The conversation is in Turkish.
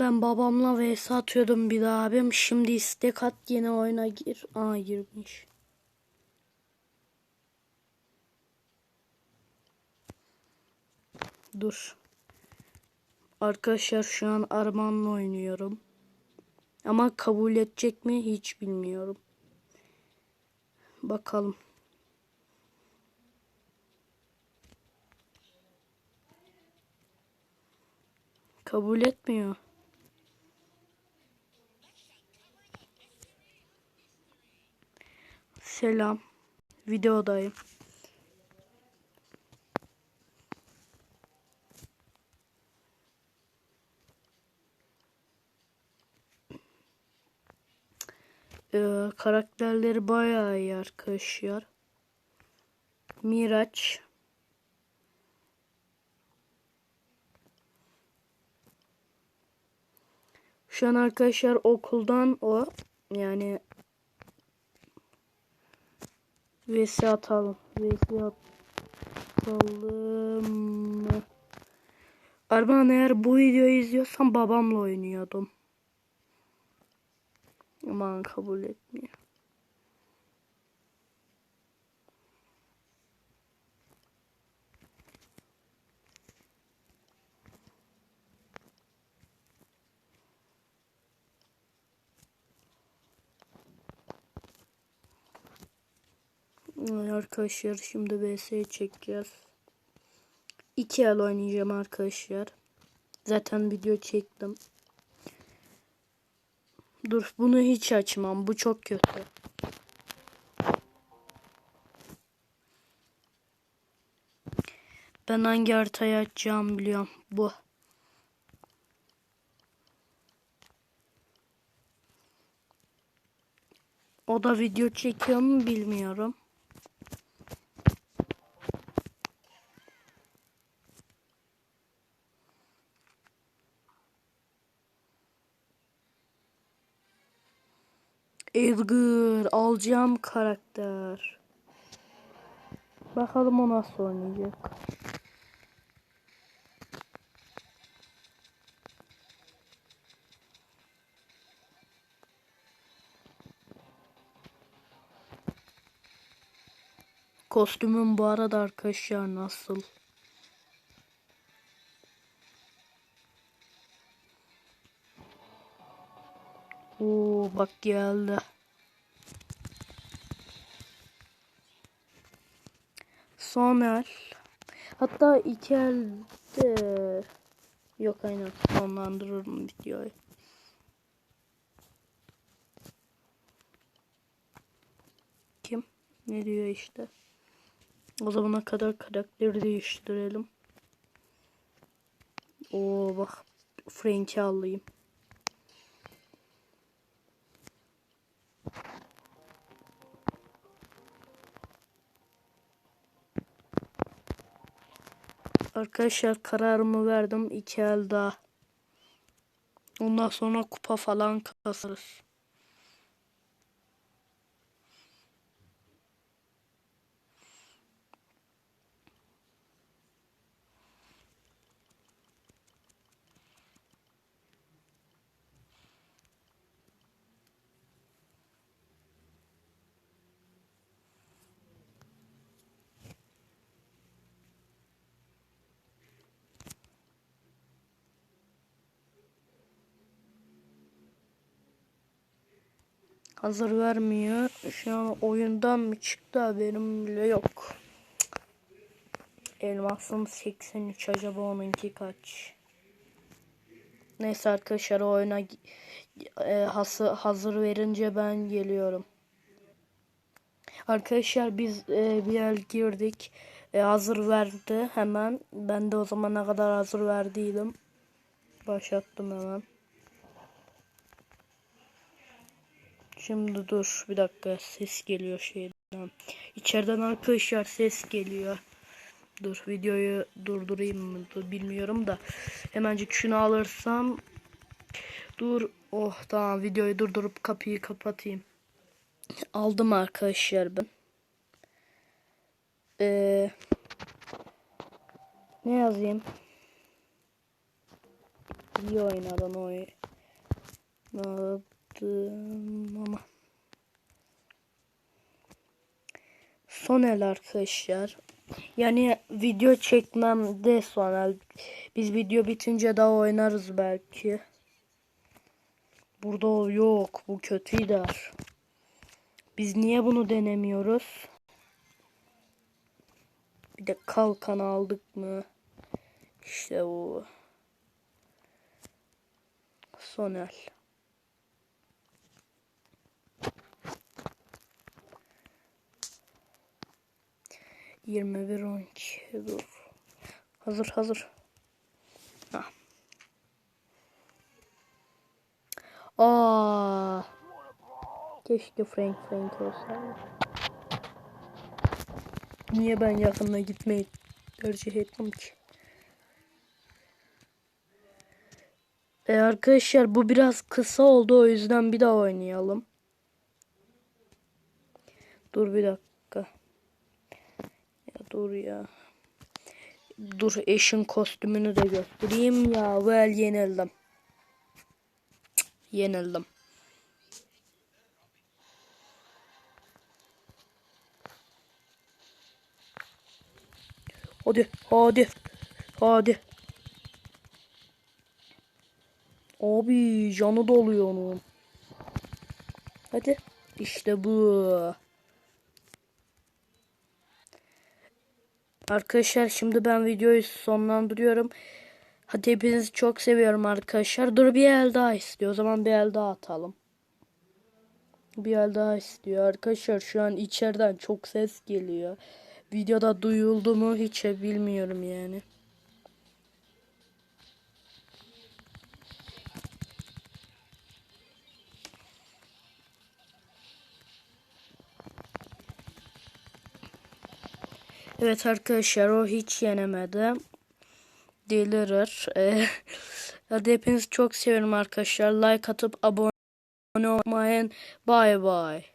Ben babamla vs atıyordum bir daha abim. Şimdi istek at yine oyuna gir. Aa girmiş. Dur. Arkadaşlar şu an Arman'la oynuyorum. Ama kabul edecek mi hiç bilmiyorum. Bakalım. Kabul etmiyor. Selam. Videodayım. Ee, karakterleri bayağı iyi arkadaşlar. Miraç. Şu an arkadaşlar okuldan o yani vs atalım. Vs atalım. Arman eğer bu videoyu izliyorsan babamla oynuyordum. Aman kabul etmiyor. Arkadaşlar şimdi vs çekeceğiz. İki el oynayacağım arkadaşlar. Zaten video çektim. Dur bunu hiç açmam. Bu çok kötü. Ben hangi haritayı açacağımı biliyorum. Bu. O da video çekiyor mu bilmiyorum. Edgar alacağım karakter. Bakalım o nasıl oynayacak. Kostümüm bu arada arkadaşlar nasıl? Oo bak geldi. Son el. Hatta iki elde yok aynen sonlandırırım videoyu. Kim? Ne diyor işte. O zamana kadar karakteri değiştirelim. Oo bak Frank'i alayım. Arkadaşlar kararımı verdim. iki el daha. Ondan sonra kupa falan kasarız. Hazır vermiyor. Şu an oyundan mı çıktı haberim bile yok. Elmasım 83 acaba onunki kaç? Neyse arkadaşlar oyuna e, hası, hazır verince ben geliyorum. Arkadaşlar biz e, bir el girdik. E, hazır verdi hemen. Ben de o zamana kadar hazır verdiydim. Başlattım hemen. Şimdi dur bir dakika ses geliyor şeyden. İçeriden arkadaşlar ses geliyor. Dur videoyu durdurayım mı bilmiyorum da. Hemencik şunu alırsam. Dur oh tamam videoyu durdurup kapıyı kapatayım. Aldım arkadaşlar ben. Ee, ne yazayım? İyi oynadan oynadım ama. Son el arkadaşlar. Yani video çekmem de son el. Biz video bitince daha oynarız belki. Burada o yok. Bu kötü gider. Biz niye bunu denemiyoruz? Bir de kalkan aldık mı? İşte bu. Son el. Yirmi bir on iki dur. Hazır hazır. Ha. Aa. Keşke Frank Frank olsaydı. Niye ben yakınına gitmeyi tercih ettim ki? E arkadaşlar bu biraz kısa oldu o yüzden bir daha oynayalım. Dur bir dakika. Dur ya. Dur eşin kostümünü de göstereyim ya. Well yenildim. Yenildim. Hadi hadi. Hadi. Abi canı doluyor onun. Hadi. İşte bu. Arkadaşlar şimdi ben videoyu sonlandırıyorum. Hadi hepinizi çok seviyorum arkadaşlar. Dur bir el daha istiyor. O zaman bir el daha atalım. Bir el daha istiyor. Arkadaşlar şu an içeriden çok ses geliyor. Videoda duyuldu mu hiç bilmiyorum yani. Evet arkadaşlar o hiç yenemedi. Delirir. Ee, hadi hepinizi çok seviyorum arkadaşlar. Like atıp abone olmayın. Bye bye.